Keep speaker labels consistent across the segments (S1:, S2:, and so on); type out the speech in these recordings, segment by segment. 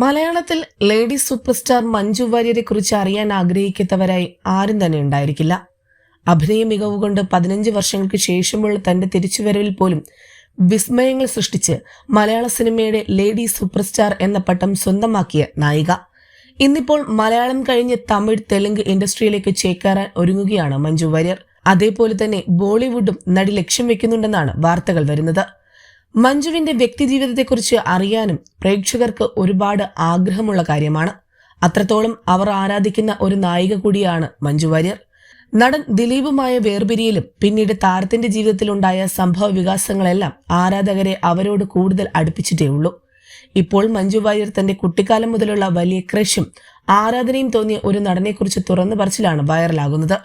S1: മലയാളത്തിൽ lady super star Manju വാര്യരെ കുറിച്ച് അറിയാൻ ആഗ്രഹിക്കാത്തവരായി ആരും തന്നെ ഉണ്ടായിരിക്കില്ല. അഭിനയ മികവ് കൊണ്ട് പതിനഞ്ച് വർഷങ്ങൾക്ക് ശേഷമുള്ള തന്റെ തിരിച്ചുവരവിൽ പോലും വിസ്മയങ്ങൾ സൃഷ്ടിച്ച് മലയാള സിനിമയുടെ ലേഡി സൂപ്പർ സ്റ്റാർ എന്ന പട്ടം സ്വന്തമാക്കിയ നായിക. ഇന്നിപ്പോൾ മലയാളം കഴിഞ്ഞ് തമിഴ് തെലുങ്ക് ഇൻഡസ്ട്രിയിലേക്ക് ചേക്കേറാൻ ഒരുങ്ങുകയാണ് മഞ്ജു വാര്യർ. അതേപോലെ തന്നെ ബോളിവുഡും നടി ലക്ഷ്യം വെക്കുന്നുണ്ടെന്നാണ് വാർത്തകൾ വരുന്നത്. മഞ്ജുവിന്റെ വ്യക്തിജീവിതത്തെക്കുറിച്ച് അറിയാനും പ്രേക്ഷകർക്ക് ഒരുപാട് ആഗ്രഹമുള്ള കാര്യമാണ്. അത്രത്തോളം അവർ ആരാധിക്കുന്ന ഒരു നായിക കൂടിയാണ് മഞ്ജു വാര്യർ. നടൻ ദിലീപുമായ വേർപിരിയിലും പിന്നീട് താരത്തിന്റെ ജീവിതത്തിലുണ്ടായ സംഭവ വികാസങ്ങളെല്ലാം ആരാധകരെ അവരോട് കൂടുതൽ അടുപ്പിച്ചിട്ടേ ഉള്ളൂ ഇപ്പോൾ മഞ്ജു വാര്യർ തന്റെ കുട്ടിക്കാലം മുതലുള്ള വലിയ ക്രഷും ആരാധനയും തോന്നിയ ഒരു നടനെക്കുറിച്ച് തുറന്നു പറച്ചിലാണ് വൈറലാകുന്നത്.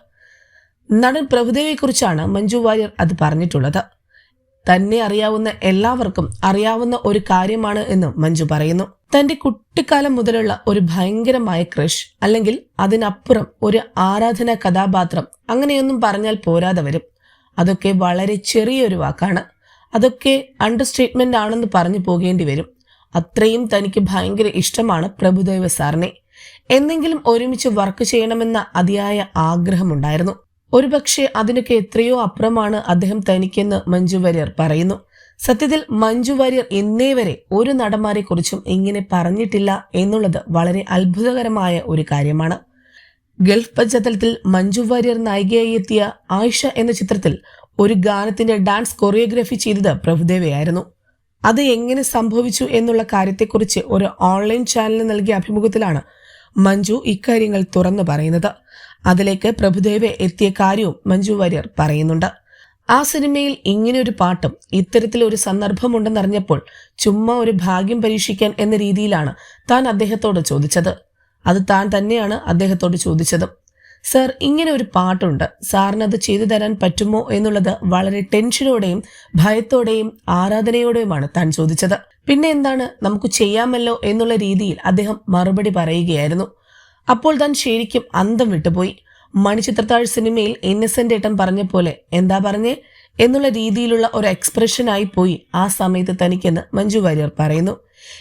S1: നടൻ പ്രഭുദേവയെക്കുറിച്ചാണ് മഞ്ജു വാര്യർ അത് പറഞ്ഞിട്ടുള്ളത്. തന്നെ അറിയാവുന്ന എല്ലാവർക്കും അറിയാവുന്ന ഒരു കാര്യമാണ് എന്ന് മഞ്ജു പറയുന്നു. തന്റെ കുട്ടിക്കാലം മുതലുള്ള ഒരു ഭയങ്കരമായ ക്രഷ് അല്ലെങ്കിൽ അതിനപ്പുറം ഒരു ആരാധന കഥാപാത്രം അങ്ങനെയൊന്നും പറഞ്ഞാൽ പോരാതെ വരും. അതൊക്കെ വളരെ ചെറിയൊരു വാക്കാണ്. അതൊക്കെ അണ്ടർസ്റ്റേറ്റ്മെന്റ് ആണെന്ന് പറഞ്ഞു പോകേണ്ടി വരും. അത്രയും തനിക്ക് ഭയങ്കര ഇഷ്ടമാണ് പ്രഭുദേവ സാറിനെ. എന്നെങ്കിലും ഒരുമിച്ച് വർക്ക് ചെയ്യണമെന്ന അതിയായ ആഗ്രഹമുണ്ടായിരുന്നു. ഒരുപക്ഷെ അതിനൊക്കെ എത്രയോ അപ്പുറമാണ് അദ്ദേഹം തനിക്കെന്ന് മഞ്ജു വാര്യർ പറയുന്നു. സത്യത്തിൽ മഞ്ജു വാര്യർ ഇന്നേ വരെ ഒരു നടന്മാരെ കുറിച്ചും ഇങ്ങനെ പറഞ്ഞിട്ടില്ല എന്നുള്ളത് വളരെ അത്ഭുതകരമായ ഒരു കാര്യമാണ്. ഗൾഫ് പശ്ചാത്തലത്തിൽ മഞ്ജു വാര്യർ നായികയായി എത്തിയ ആയിഷ എന്ന ചിത്രത്തിൽ ഒരു ഗാനത്തിന്റെ ഡാൻസ് കൊറിയോഗ്രാഫി ചെയ്തത് പ്രഭുദേവയായിരുന്നു. അത് എങ്ങനെ സംഭവിച്ചു എന്നുള്ള കാര്യത്തെക്കുറിച്ച് ഒരു ഓൺലൈൻ ചാനലിന് നൽകിയ അഭിമുഖത്തിലാണ് മഞ്ജു ഇക്കാര്യങ്ങൾ തുറന്നു പറയുന്നത്. അതിലേക്ക് പ്രഭുദേവ എത്തിയ കാര്യവും മഞ്ജു വാര്യർ പറയുന്നുണ്ട്. ആ സിനിമയിൽ ഇങ്ങനെ ഒരു പാട്ടും ഇത്തരത്തിലൊരു സന്ദർഭമുണ്ടെന്നറിഞ്ഞപ്പോൾ ചുമ്മാ ഒരു ഭാഗ്യം പരീക്ഷിക്കാൻ എന്ന രീതിയിലാണ് താൻ അദ്ദേഹത്തോട് ചോദിച്ചത്. അത് താൻ തന്നെയാണ് അദ്ദേഹത്തോട് ചോദിച്ചതും. സർ ഇങ്ങനെ ഒരു പാട്ടുണ്ട്. സാറിന് അത് ചെയ്തു തരാൻ പറ്റുമോ എന്നുള്ളത് വളരെ ടെൻഷനോടെയും ഭയത്തോടെയും ആരാധനയോടെയുമാണ് താൻ ചോദിച്ചത്. പിന്നെ എന്താണ്? നമുക്ക് ചെയ്യാമല്ലോ എന്നുള്ള രീതിയിൽ അദ്ദേഹം മറുപടി പറയുകയായിരുന്നു. അപ്പോൾ താൻ ശരിക്കും അന്തം വിട്ടുപോയി. മണിച്ചിത്രത്താഴ് സിനിമയിൽ ഇന്നസെന്റ് ഏട്ടൻ പറഞ്ഞ പോലെ എന്താ പറഞ്ഞേ? എന്നുള്ള രീതിയിലുള്ള ഒരു എക്സ്പ്രഷനായി പോയി ആ സമയത്ത് തനിക്കെന്ന് മഞ്ജു വാര്യർ പറയുന്നു.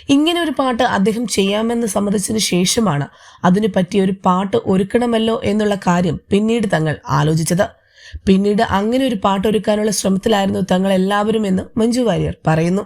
S1: ഇങ്ങനെ ഒരു പാട്ട് അദ്ദേഹം ചെയ്യാമെന്ന് സമ്മതിച്ചതിന് ശേഷമാണ് അതിനു പറ്റിയ ഒരു പാട്ട് ഒരുക്കണമല്ലോ എന്നുള്ള കാര്യം പിന്നീട് തങ്ങൾ ആലോചിച്ചത്. പിന്നീട് അങ്ങനെ ഒരു പാട്ട് ഒരുക്കാനുള്ള ശ്രമത്തിലായിരുന്നു തങ്ങൾ എല്ലാവരും എന്ന് മഞ്ജു വാര്യർ പറയുന്നു.